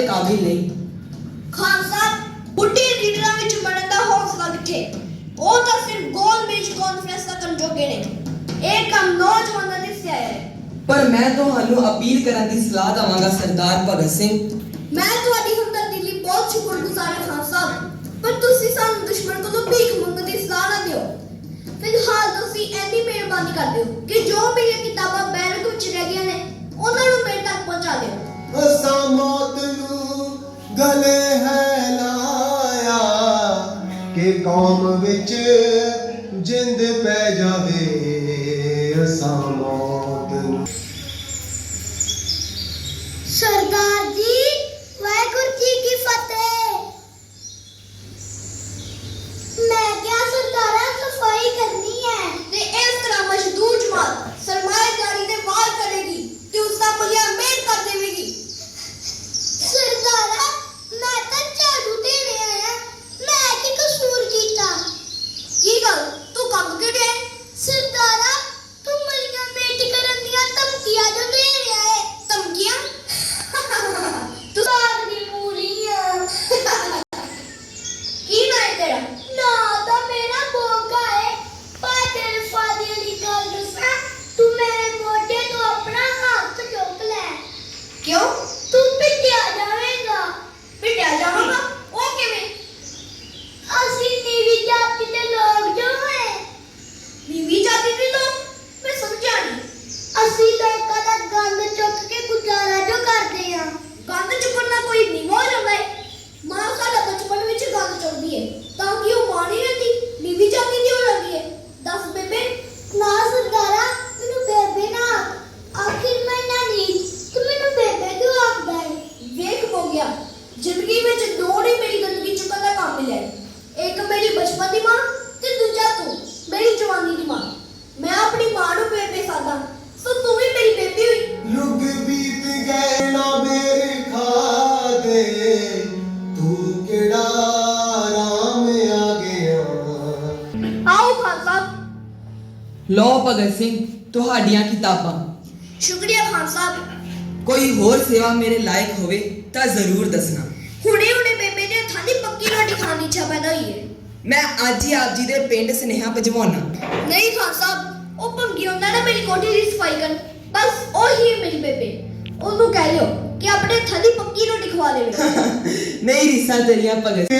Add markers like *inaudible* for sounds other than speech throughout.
ਜ਼ਿਆਦਾ ਕਾਬਿਲ ਨਹੀਂ। ਖਾਨ ਸਾਹਿਬ ਬੁੱਢੇ ਲੀਡਰਾਂ ਵਿੱਚ ਬਣਨ ਦਾ ਹੌਸਲਾ ਕਿੱਥੇ? ਉਹ ਤਾਂ ਸਿਰਫ ਗੋਲ ਮੇਜ ਕਾਨਫਰੰਸ ਦਾ ਕਰਨ ਜੋਗੇ ਨੇ। ਇਹ ਕੰਮ ਨੌਜਵਾਨਾਂ ਦੇ ਸਿਆ ਹੈ ਪਰ ਮੈਂ ਤੁਹਾਨੂੰ ਅਪੀਲ ਕਰਨ ਦੀ ਸਲਾਹ ਦਵਾਂਗਾ ਸਰਦਾਰ ਭਗਤ ਸਿੰਘ। ਮੈਂ ਤੁਹਾਡੀ ਹਮਦਰਦੀ ਲਈ ਬਹੁਤ ਸ਼ੁਕਰਗੁਜ਼ਾਰ ਹਾਂ ਖਾਨ ਸਾਹਿਬ ਪਰ ਤੁਸੀਂ ਸਾਨੂੰ ਦੁਸ਼ਮਣ ਕੋਲੋਂ ਭੀਖ ਮੰਗਣ ਦੀ ਸਲਾਹ ਨਾ ਦਿਓ। ਫਿਲਹਾਲ ਤੁਸੀਂ ਇੰਨੀ ਮਿਹਰਬਾਨੀ ਕਰ ਦਿਓ ਕਿ ਜੋ ਮੇਰੀਆਂ ਕਿਤਾਬਾਂ ਬੈਰਕ ਵਿੱਚ ਰਹਿ ਗਈਆਂ ਨੇ ਉਹਨਾਂ ਨੂੰ ਮੇਰੇ ਤੱਕ ਪਹੁੰਚਾ ਦਿਓ। ਅਸਾਂ ਮੌਤ ਨੂੰ ਗਲੇ ਹੈ ਲਾਇਆ। ਕਿ ਕੌਮ ਵਿੱਚ ਜਿੰਦ ਪੈ ਜਾਵੇ ਅਸਾਂ ਲਓ ਭਗਤ ਸਿੰਘ ਤੁਹਾਡੀਆਂ ਕਿਤਾਬਾਂ। ਸ਼ੁਕਰੀਆ ਖਾਨ ਸਾਹਿਬ। ਕੋਈ ਹੋਰ ਸੇਵਾ ਮੇਰੇ ਲਾਇਕ ਹੋਵੇ ਤਾਂ ਜ਼ਰੂਰ ਦੱਸਣਾ। ਹੁਣੇ ਹੁਣੇ ਬੇਬੇ ਦੇ ਹੱਥਾਂ ਦੀ ਪੱਕੀ ਰੋਟੀ ਖਾਣ ਦੀ ਇੱਛਾ ਪੈਦਾ ਹੋਈ ਹੈ। ਮੈਂ ਅੱਜ ਹੀ ਆਪ ਜੀ ਦੇ ਪਿੰਡ ਸੁਨੇਹਾ ਭਜਵਾਉਣਾ। ਨਹੀਂ ਖਾਨ ਸਾਹਿਬ ਉਹ ਭੰਗੀ ਹੁੰਦਾ ਨਾ ਮੇਰੀ ਕੋਠੀ ਦੀ ਸਫ਼ਾਈ ਕਰਨ ਬਸ ਉਹੀ ਮੇਰੀ ਬੇਬੇ। ਉਹਨੂੰ ਕਹਿ ਲਿਓ ਕਿ ਆਪਣੇ ਹੱਥਾਂ ਦੀ ਪੱਕੀ ਰੋਟੀ ਖਵਾ ਦੇਵੇ *laughs* ਨਹੀਂ ਰੀਸਾਂ ਤੇਰੀਆਂ ਭਗਤ।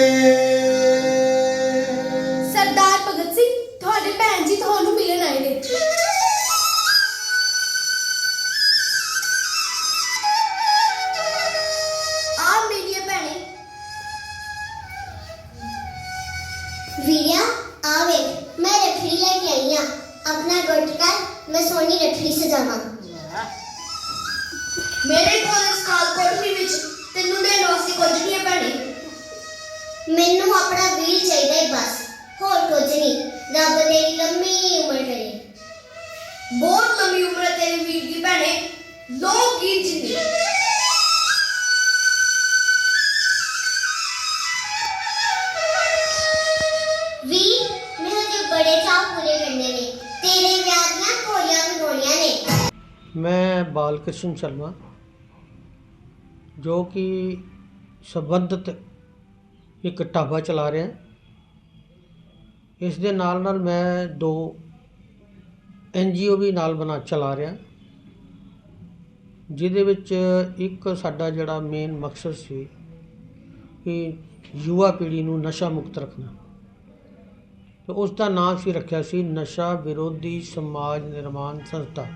ਤੁਹਾਡੇ ਭੈਣ ਜੀ ਤੁਹਾਨੂੰ ਮਿਲਣ ਆਏ ਨੇ। ਆ ਭੈਣੇ। ਵੀਰਿਆ ਆ ਮੈਂ ਰਖੜੀ ਲੈ ਕੇ ਆਈ ਆ। ਆਪਣਾ ਗੁੱਟ ਕਰ ਮੈਂ ਸੋਹਣੀ ਰਖੜੀ ਸਜਾਵਾਂ। ਮੇਰੇ ਕੋਲ ਇਸ ਕਾਲ ਕੋਠੀ ਵਿੱਚ ਤੈਨੂੰ ਦੇਣ ਵਾਸਤੇ ਕੁਝ ਨਹੀਂ ਹੈ ਭੈਣੇ। ਮੈਨੂੰ ਆਪਣਾ ਵੀਰ ਚਾਹੀਦਾ ਹੈ ਬਸ ਹੋਰ ਕੁਝ ਨਹੀਂ। ਰੱਬ ਤੇਰੀ ਲੰਮੀ ਉਮਰ ਕਰੇ ਬਹੁਤ ਲੰਮੀ ਉਮਰ ਹੈ ਤੇਰੀ ਵੀਰ ਦੀ ਭੈਣੇ। ਲੋਕ ਗੀਤ ਜਿੰਨੀ ਮੈਂ ਬਾਲ ਕ੍ਰਿਸ਼ਨ ਸ਼ਰਮਾ, ਜੋ ਕਿ ਸੰਬੰਧਿਤ ਇੱਕ ਢਾਬਾ ਚਲਾ ਰਿਹਾ। ਇਸ ਦੇ ਨਾਲ ਨਾਲ ਮੈਂ ਦੋ ਐਨ ਜੀ ਓ ਵੀ ਨਾਲ ਬਣਾ ਚਲਾ ਰਿਹਾ। ਜਿਹਦੇ ਵਿੱਚ ਇੱਕ ਸਾਡਾ ਜਿਹੜਾ ਮੇਨ ਮਕਸਦ ਸੀ ਕਿ ਯੁਵਾ ਪੀੜ੍ਹੀ ਨੂੰ ਨਸ਼ਾ ਮੁਕਤ ਰੱਖਣਾ। ਤੇ ਉਸ ਦਾ ਨਾਮ ਸੀ ਰੱਖਿਆ ਸੀ ਨਸ਼ਾ ਵਿਰੋਧੀ ਸਮਾਜ ਨਿਰਮਾਣ ਸੰਸਥਾ,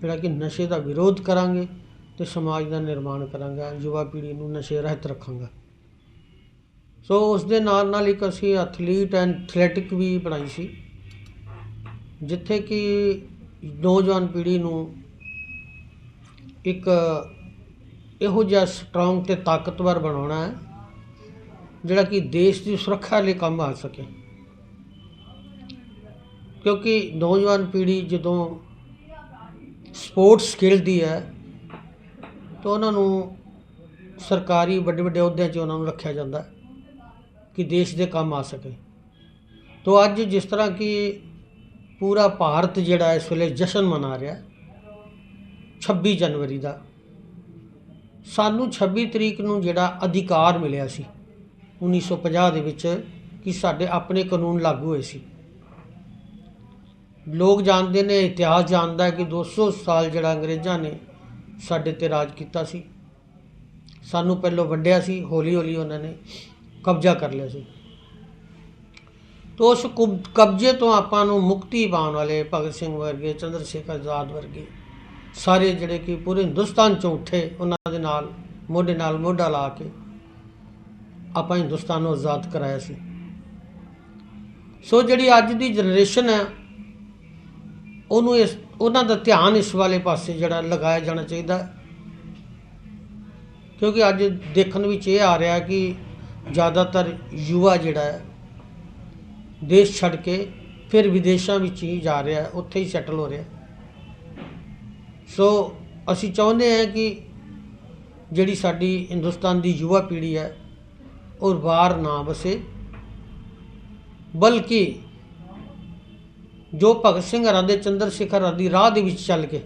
ਜਿਹੜਾ ਕਿ ਨਸ਼ੇ ਦਾ ਵਿਰੋਧ ਕਰਾਂਗੇ ਤੇ ਸਮਾਜ ਦਾ ਨਿਰਮਾਣ ਕਰਾਂਗਾ, ਯੁਵਾ ਪੀੜ੍ਹੀ ਨੂੰ ਨਸ਼ੇ ਰਹਿਤ ਰੱਖਾਂਗਾ। ਸੋ ਉਸ ਦੇ ਨਾਲ ਨਾਲ ਇੱਕ ਅਸੀਂ ਐਥਲੀਟ ਐਂਡ ਐਥਲੈਟਿਕ ਵੀ ਬਣਾਈ ਸੀ, ਜਿੱਥੇ ਕਿ ਨੌਜਵਾਨ ਪੀੜ੍ਹੀ ਨੂੰ ਇੱਕ ਇਹੋ ਜਿਹਾ ਸਟਰੋਂਗ ਤੇ ਤਾਕਤਵਰ ਬਣਾਉਣਾ ਹੈ, ਜਿਹੜਾ ਕਿ ਦੇਸ਼ ਦੀ ਸੁਰੱਖਿਆ ਲਈ ਕੰਮ ਆ ਸਕੇ। ਕਿਉਂਕਿ ਨੌਜਵਾਨ ਪੀੜ੍ਹੀ ਜਦੋਂ ਸਪੋਰਟਸ ਖੇਡਦੀ ਹੈ, ਤਾਂ ਉਹਨਾਂ ਨੂੰ ਸਰਕਾਰੀ ਵੱਡੇ ਵੱਡੇ ਅਹੁਦਿਆਂ 'ਚ ਉਹਨਾਂ ਨੂੰ ਰੱਖਿਆ ਜਾਂਦਾ ਹੈ। ਕਿ ਦੇਸ਼ ਦੇ ਕੰਮ ਆ ਸਕੇ। ਤੋ ਅੱਜ ਜਿਸ ਤਰ੍ਹਾਂ ਕਿ ਪੂਰਾ ਭਾਰਤ ਜਿਹੜਾ ਇਸ ਵੇਲੇ ਜਸ਼ਨ ਮਨਾ ਰਿਹਾ 26 ਜਨਵਰੀ ਦਾ, ਸਾਨੂੰ 26 ਤਰੀਕ ਨੂੰ ਜਿਹੜਾ ਅਧਿਕਾਰ ਮਿਲਿਆ ਸੀ 1950 ਦੇ ਵਿੱਚ ਕਿ ਸਾਡੇ ਆਪਣੇ ਕਾਨੂੰਨ ਲਾਗੂ ਹੋਏ ਸੀ। ਲੋਕ ਜਾਣਦੇ ਨੇ, ਇਤਿਹਾਸ ਜਾਣਦਾ ਹੈ ਕਿ 200 ਸਾਲ ਜਿਹੜਾ ਅੰਗਰੇਜ਼ਾਂ ਨੇ ਸਾਡੇ ਤੇ ਰਾਜ ਕੀਤਾ ਸੀ। ਸਾਨੂੰ ਪਹਿਲਾਂ ਵੰਡਿਆ ਸੀ ਹੌਲੀ ਹੌਲੀ ਉਹਨਾਂ ਨੇ ਕਬਜ਼ਾ ਕਰ ਲਿਆ ਸੀ। ਤੋ ਉਸ ਕੁਬ- ਕਬਜ਼ੇ ਤੋਂ ਆਪਾਂ ਨੂੰ ਮੁਕਤੀ ਪਾਉਣ ਵਾਲੇ ਭਗਤ ਸਿੰਘ ਵਰਗੇ, ਚੰਦਰ ਸ਼ੇਖਰ ਆਜ਼ਾਦ ਵਰਗੇ, ਸਾਰੇ ਜਿਹੜੇ ਕਿ ਪੂਰੇ ਹਿੰਦੁਸਤਾਨ ਚੋਂ ਉੱਠੇ, ਉਹਨਾਂ ਦੇ ਨਾਲ, ਮੋਢੇ ਨਾਲ ਮੋਢਾ ਲਾ ਕੇ ਆਪਾਂ ਹਿੰਦੁਸਤਾਨ ਨੂੰ ਆਜ਼ਾਦ ਕਰਾਇਆ ਸੀ। ਸੋ ਜਿਹੜੀ ਅੱਜ ਦੀ ਜਨਰੇਸ਼ਨ ਹੈ, ਉਹਨੂੰ ਇਸ, ਉਹਨਾਂ ਦਾ ਧਿਆਨ ਇਸ ਵਾਲੇ ਪਾਸੇ ਜਿਹੜਾ ਲਗਾਇਆ ਜਾਣਾ ਚਾਹੀਦਾ ਕਿਉਂਕਿ ਅੱਜ ਦੇਖਣ ਵਿੱਚ ਇਹ ਆ ਰਿਹਾ ਕਿ ਜ਼ਿਆਦਾਤਰ ਯੁਵਾ ਜਿਹੜਾ ਹੈ, ਦੇਸ਼ ਛੱਡ ਕੇ ਫਿਰ ਵਿਦੇਸ਼ਾਂ ਵਿੱਚ ਹੀ ਜਾ ਰਿਹਾ, ਉੱਥੇ ਹੀ ਸੈਟਲ ਹੋ ਰਿਹਾ। ਸੋ ਅਸੀਂ ਚਾਹੁੰਦੇ ਹਾਂ ਕਿ ਜਿਹੜੀ ਸਾਡੀ ਹਿੰਦੁਸਤਾਨ ਦੀ ਯੁਵਾ ਪੀੜ੍ਹੀ ਹੈ, ਉਹ ਬਾਹਰ ਨਾ ਵਸੇ। ਬਲਕਿ ਜੋ ਭਗਤ ਸਿੰਘ ਹਰਾਂ ਦੇ ਚੰਦਰ ਸ਼ੇਖਰ ਹਰਾਂ ਰਾਹ ਦੇ ਵਿੱਚ ਚੱਲ ਕੇ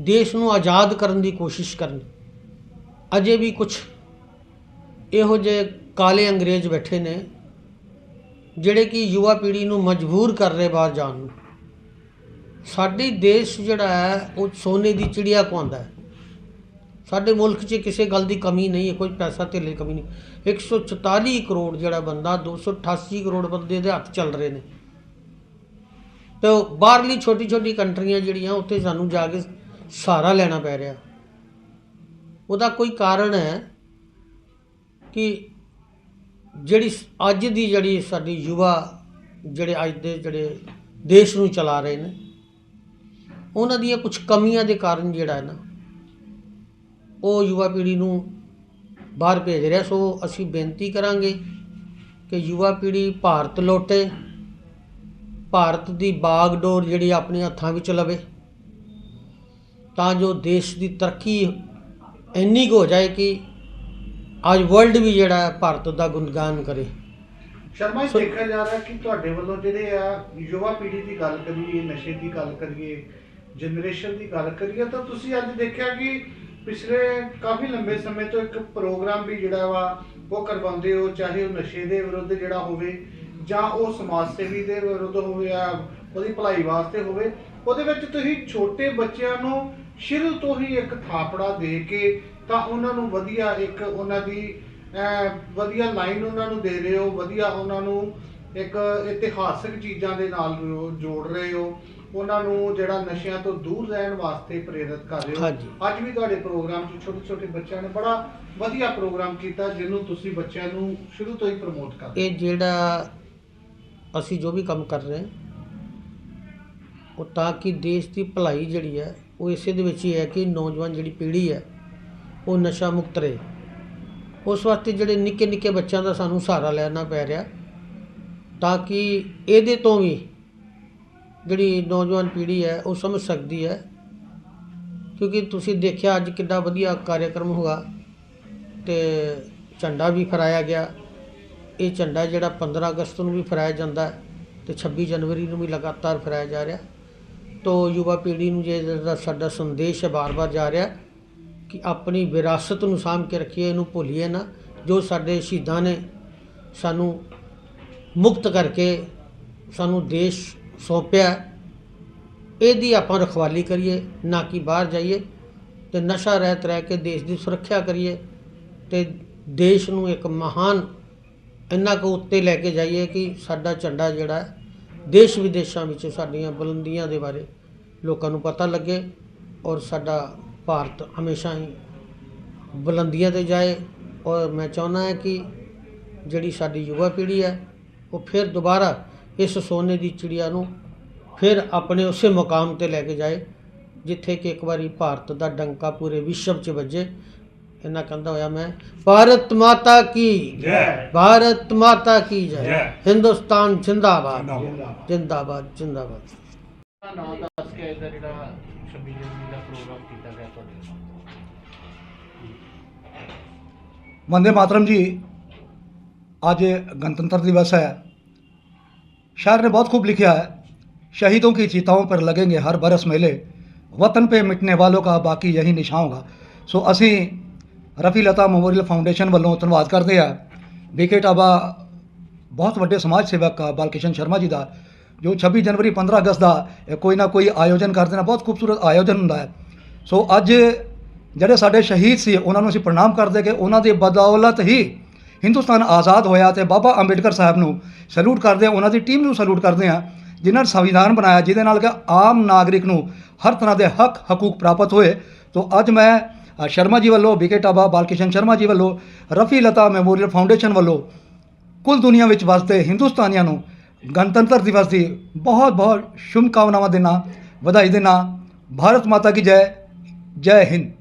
ਦੇਸ਼ ਨੂੰ ਆਜ਼ਾਦ ਕਰਨ ਦੀ ਕੋਸ਼ਿਸ਼ ਕਰਨ, ਅਜੇ ਵੀ ਕੁਝ ਇਹੋ ਜਿਹੇ ਕਾਲੇ ਅੰਗਰੇਜ਼ ਬੈਠੇ ਨੇ, ਜਿਹੜੇ ਕਿ ਯੁਵਾ ਪੀੜ੍ਹੀ ਨੂੰ ਮਜਬੂਰ ਕਰ ਰਹੇ ਬਾਹਰ ਜਾਣ ਨੂੰ। ਸਾਡੇ ਦੇਸ਼ ਜਿਹੜਾ ਹੈ, ਉਹ ਸੋਨੇ ਦੀ ਚਿੜੀਆ ਕਹਾਉਂਦਾ ਹੈ। ਸਾਡੇ ਮੁਲਕ 'ਚ ਕਿਸੇ ਗੱਲ ਦੀ ਕਮੀ ਨਹੀਂ ਹੈ, ਕੋਈ ਪੈਸਾ ਧੇਲੇ ਦੀ ਕਮੀ ਨਹੀਂ। 144 ਕਰੋੜ ਜਿਹੜਾ ਬੰਦਾ 288 ਕਰੋੜ ਬੰਦੇ ਦੇ ਹੱਥ ਚੱਲ ਰਹੇ ਨੇ। ਤੇ ਉਹ ਬਾਹਰਲੀ ਛੋਟੀ ਛੋਟੀ ਕੰਟਰੀਆਂ ਜਿਹੜੀਆਂ, ਉੱਥੇ ਸਾਨੂੰ ਜਾ ਕੇ ਸਹਾਰਾ ਲੈਣਾ ਪੈ ਰਿਹਾ। ਉਹਦਾ ਕੋਈ ਕਾਰਨ ਹੈ ਕਿ ਜਿਹੜੀ ਅੱਜ ਦੀ ਜਿਹੜੀ ਸਾਡੀ ਯੁਵਾ ਜਿਹੜੇ ਅੱਜ ਦੇ ਜਿਹੜੇ ਦੇਸ਼ ਨੂੰ ਚਲਾ ਰਹੇ ਨੇ, ਉਹਨਾਂ ਦੀਆਂ ਕੁਝ ਕਮੀਆਂ ਦੇ ਕਾਰਨ ਜਿਹੜਾ ਹੈ ਨਾ, ਉਹ ਯੁਵਾ ਪੀੜ੍ਹੀ ਨੂੰ ਬਾਹਰ ਭੇਜ ਰਿਹਾ। ਸੋ ਅਸੀਂ ਬੇਨਤੀ ਕਰਾਂਗੇ ਕਿ ਯੁਵਾ ਪੀੜ੍ਹੀ ਭਾਰਤ ਲੌਟੇ, ਭਾਰਤ ਦੀ ਬਾਗਡੋਰ ਜਿਹੜੀ ਆਪਣੇ ਹੱਥਾਂ ਵਿੱਚ ਲਵੇ, ਤਾਂ ਜੋ ਦੇਸ਼ ਦੀ ਤਰੱਕੀ ਇੰਨੀ ਕੁ ਹੋ ਜਾਏ ਕਿ ਅੱਜ ਵਰਲਡ ਵੀ ਜਿਹੜਾ ਹੈ ਭਾਰਤ ਦਾ ਗੁਣਗਾਨ ਕਰੇ। ਸ਼ਰਮਾ ਜੀ ਦੇਖਿਆ ਜਾ ਰਿਹਾ ਕਿ ਤੁਹਾਡੇ ਵੱਲੋਂ ਜਿਹੜੇ ਆ ਯੁਵਾ ਪੀੜ੍ਹੀ ਦੀ ਗੱਲ ਕਰੀਏ ਨਸ਼ੇ ਦੀ ਗੱਲ ਕਰੀਏ ਜਨਰੇਸ਼ਨ ਦੀ ਗੱਲ ਕਰੀਏ ਤਾਂ ਤੁਸੀਂ ਅੱਜ ਦੇਖਿਆ ਕਿ ਪਿਛਲੇ ਕਾਫੀ ਲੰਬੇ ਸਮੇਂ ਤੋਂ ਇੱਕ ਪ੍ਰੋਗਰਾਮ ਵੀ ਜਿਹੜਾ ਵਾ ਉਹ ਕਰਵਾਉਂਦੇ ਹੋ ਚਾਹੇ ਉਹ ਨਸ਼ੇ ਦੇ ਵਿਰੁੱਧ ਜਿਹੜਾ ਹੋਵੇ ਜਾਂ ਉਹ ਸਮਾਜ ਸੇਵੀ ਦੇ ਵਿਰੁੱਧ ਹੋਵੇ ਜਾਂ ਉਹਦੀ ਭਲਾਈ ਵਾਸਤੇ ਹੋਵੇ ਉਹਦੇ ਵਿੱਚ ਤੁਸੀਂ ਛੋਟੇ ਬੱਚਿਆਂ ਨੂੰ ਸ਼ੁਰੂ ਤੋਂ ਹੀ ਇੱਕ ਥਾਪੜਾ ਦੇ ਕੇ ਤਾਂ ਉਹਨਾਂ ਨੂੰ ਵਧੀਆ ਇੱਕ ਉਹਨਾਂ ਦੀ ਵਧੀਆ ਲਾਈਨ ਉਹਨਾਂ ਨੂੰ ਦੇ ਰਹੇ ਹੋ ਵਧੀਆ ਉਹਨਾਂ ਨੂੰ ਇੱਕ ਇਤਿਹਾਸਕ ਚੀਜ਼ਾਂ ਦੇ ਨਾਲ ਜੋੜ ਰਹੇ ਹੋ ਉਹਨਾਂ ਨੂੰ ਜਿਹੜਾ ਨਸ਼ਿਆਂ ਤੋਂ ਦੂਰ ਰਹਿਣ ਵਾਸਤੇ ਪ੍ਰੇਰਿਤ ਕਰ ਰਹੇ ਹੋ। ਅੱਜ ਵੀ ਤੁਹਾਡੇ ਪ੍ਰੋਗਰਾਮ 'ਚ ਛੋਟੇ ਛੋਟੇ ਬੱਚਿਆਂ ਨੇ ਬੜਾ ਵਧੀਆ ਪ੍ਰੋਗਰਾਮ ਕੀਤਾ ਜਿਹਨੂੰ ਤੁਸੀਂ ਬੱਚਿਆਂ ਨੂੰ ਸ਼ੁਰੂ ਤੋਂ ਹੀ ਪ੍ਰਮੋਟ ਕਰਦੇ ਇਹ ਜਿਹੜਾ ਅਸੀਂ ਜੋ ਵੀ ਕੰਮ ਕਰ ਰਹੇ ਹਾਂ ਉਹ ਤਾਂ ਕਿ ਦੇਸ਼ ਦੀ ਭਲਾਈ ਜਿਹੜੀ ਹੈ ਉਹ ਇਸੇ ਦੇ ਵਿੱਚ ਹੀ ਹੈ ਕਿ ਨੌਜਵਾਨ ਜਿਹੜੀ ਪੀੜ੍ਹੀ ਹੈ ਉਹ ਨਸ਼ਾ ਮੁਕਤ ਰਹੇ। ਉਸ ਵਾਸਤੇ ਜਿਹੜੇ ਨਿੱਕੇ ਨਿੱਕੇ ਬੱਚਿਆਂ ਦਾ ਸਾਨੂੰ ਸਹਾਰਾ ਲੈਣਾ ਪੈ ਰਿਹਾ, ਤਾਂ ਕਿ ਇਹਦੇ ਤੋਂ ਵੀ ਜਿਹੜੀ ਨੌਜਵਾਨ ਪੀੜ੍ਹੀ ਹੈ, ਉਹ ਸਮਝ ਸਕਦੀ ਹੈ। ਕਿਉਂਕਿ ਤੁਸੀਂ ਦੇਖਿਆ ਅੱਜ ਕਿੰਨਾ ਵਧੀਆ ਕਾਰਜਕ੍ਰਮ ਹੋਇਆ ਤੇ ਝੰਡਾ ਵੀ ਫਹਰਾਇਆ ਗਿਆ। ਇਹ ਝੰਡਾ ਜਿਹੜਾ 15 ਅਗਸਤ ਨੂੰ ਵੀ ਫਹਰਾਇਆ ਜਾਂਦਾ ਹੈ ਤੇ 26 ਜਨਵਰੀ ਨੂੰ ਵੀ ਲਗਾਤਾਰ ਫਹਰਾਇਆ ਜਾ ਰਿਹਾ। ਤੋ ਯੁਵਾ ਪੀੜ੍ਹੀ ਨੂੰ ਜੇ ਜਿਹੜਾ ਸਾਡਾ ਸੰਦੇਸ਼ ਹੈ ਬਾਰ-ਬਾਰ ਜਾ ਰਿਹਾ ਕਿ ਆਪਣੀ ਵਿਰਾਸਤ ਨੂੰ ਸਾਂਭ ਕੇ ਰੱਖੀਏ, ਇਹਨੂੰ ਭੁੱਲੀਏ ਨਾ। ਜੋ ਸਾਡੇ ਸ਼ਹੀਦਾਂ ਨੇ ਸਾਨੂੰ ਮੁਕਤ ਕਰਕੇ ਸਾਨੂੰ ਦੇਸ਼ ਸੌਂਪਿਆ, ਇਹਦੀ ਆਪਾਂ ਰਖਵਾਲੀ ਕਰੀਏ, ਨਾ ਕਿ ਬਾਹਰ ਜਾਈਏ ਤੇ ਨਸ਼ਾ ਰਹਿਤ ਰਹਿ ਕੇ ਦੇਸ਼ ਦੀ ਸੁਰੱਖਿਆ ਕਰੀਏ ਤੇ ਦੇਸ਼ ਨੂੰ ਇੱਕ ਮਹਾਨ ਇੰਨਾ ਕੁ ਉੱਤੇ ਲੈ ਕੇ ਜਾਈਏ ਕਿ ਸਾਡਾ ਝੰਡਾ ਜਿਹੜਾ ਦੇਸ਼ ਵਿਦੇਸ਼ਾਂ ਵਿੱਚ ਸਾਡੀਆਂ ਬੁਲੰਦੀਆਂ ਦੇ ਬਾਰੇ ਲੋਕਾਂ ਨੂੰ ਪਤਾ ਲੱਗੇ ਔਰ ਸਾਡਾ ਭਾਰਤ ਹਮੇਸ਼ਾ ਹੀ ਬੁਲੰਦੀਆਂ ਤੇ ਜਾਏ ਔਰ ਮੈਂ ਚਾਹੁੰਦਾ ਹਾਂ ਕਿ ਜਿਹੜੀ ਸਾਡੀ ਯੁਵਾ ਪੀੜ੍ਹੀ ਹੈ ਉਹ ਫਿਰ ਦੁਬਾਰਾ ਇਸ ਸੋਨੇ ਦੀ ਚਿੜੀਆ ਨੂੰ ਫਿਰ ਆਪਣੇ ਉਸੇ ਮੁਕਾਮ ਤੇ ਲੈ ਕੇ ਜਾਏ ਜਿੱਥੇ ਕਿ ਇੱਕ ਵਾਰੀ ਭਾਰਤ ਦਾ ਡੰਕਾ ਪੂਰੇ ਵਿਸ਼ਵ 'ਚ ਵੱਜੇ। ਇਹਨਾਂ ਕਹਿੰਦਾ ਹੋਇਆ ਮੈਂ ਭਾਰਤ ਮਾਤਾ ਕੀ ਜੈ? ਭਾਰਤ ਮਾਤਾ ਕੀ ਜੈ। ਹਿੰਦੁਸਤਾਨ ਜਿੰਦਾਬਾਦ। ਜਿੰਦਾਬਾਦ। ਜਿੰਦਾਬਾਦ ਨਾਮ ਦੱਸ ਕੇ ਇਹਦਾ ਜਿਹੜਾ 26 ਜਨਵਰੀ ਦਾ ਪ੍ਰੋਗਰਾਮ ਕੀਤਾ ਗਿਆ ਤੁਹਾਡੇ ਨਾਲ वंदे मातरम जी आज गणतंत्र दिवस है शायर ने बहुत खूब लिखा है शहीदों की चिताओं पर लगेंगे हर बरस मेले वतन पे मिटने वालों का बाकी यही निशान होगा ਸੋ ਅਸੀਂ ਰਫੀ ਲਤਾ ਮੈਮੋਰੀਅਲ ਫਾਊਂਡੇਸ਼ਨ ਵੱਲੋਂ ਧੰਨਵਾਦ ਕਰਦੇ ਆ ਵਿਕੇ ਟਾਬਾ ਬਹੁਤ ਵੱਡੇ ਸਮਾਜ ਸੇਵਕ ਆ ਬਾਲਕਿਸ਼ਨ ਸ਼ਰਮਾ ਜੀ ਦਾ ਜੋ 26 ਜਨਵਰੀ 15 ਅਗਸਤ ਦਾ ਇਹ ਕੋਈ ਨਾ ਕੋਈ ਆਯੋਜਨ ਕਰਦੇ ਨੇ ਬਹੁਤ ਖੂਬਸੂਰਤ ਆਯੋਜਨ ਹੁੰਦਾ ਹੈ ਸੋ ਅੱਜ ਜਿਹੜੇ ਸਾਡੇ ਸ਼ਹੀਦ ਸੀ, ਉਹਨਾਂ ਨੂੰ ਅਸੀਂ ਪ੍ਰਣਾਮ ਕਰਦੇ ਕਿ ਉਹਨਾਂ ਦੀ ਬਦੌਲਤ ਹੀ ਹਿੰਦੁਸਤਾਨ ਆਜ਼ਾਦ ਹੋਇਆ ਤੇ ਬਾਬਾ ਅੰਬੇਡਕਰ ਸਾਹਿਬ ਨੂੰ ਸੈਲੂਟ ਕਰਦੇ ਆ ਉਹਨਾਂ ਦੀ ਟੀਮ ਨੂੰ ਸੈਲੂਟ ਕਰਦੇ ਆ ਜਿਨ੍ਹਾਂ ਨੇ ਸੰਵਿਧਾਨ ਬਣਾਇਆ, ਜਿਹਦੇ ਨਾਲ ਕਿ ਆਮ ਨਾਗਰਿਕ ਨੂੰ ਹਰ ਤਰ੍ਹਾਂ ਦੇ ਹੱਕ, ਹਕੂਕ ਪ੍ਰਾਪਤ ਹੋਏ। ਤੋਂ, ਅੱਜ ਮੈਂ ਸ਼ਰਮਾ ਜੀ ਵੱਲੋਂ ਵਿਕੇ ਟਾਬਾ ਬਾਲਕਿਸ਼ਨ ਸ਼ਰਮਾ ਜੀ ਵੱਲੋਂ, ਰਫੀ ਲਤਾ ਮੈਮੋਰੀਅਲ ਫਾਊਂਡੇਸ਼ਨ ਵੱਲੋਂ ਕੁੱਲ ਦੁਨੀਆ ਵਿੱਚ ਵਸਦੇ ਹਿੰਦੁਸਤਾਨੀਆਂ ਨੂੰ ਗਣਤੰਤਰ ਦਿਵਸ ਦੀ ਬਹੁਤ ਬਹੁਤ ਸ਼ੁਭਕਾਮਨਾਵਾਂ ਦੇਣਾ ਵਧਾਈ ਦੇਣਾ ਭਾਰਤ ਮਾਤਾ ਕੀ ਜੈ। ਜੈ ਹਿੰਦ।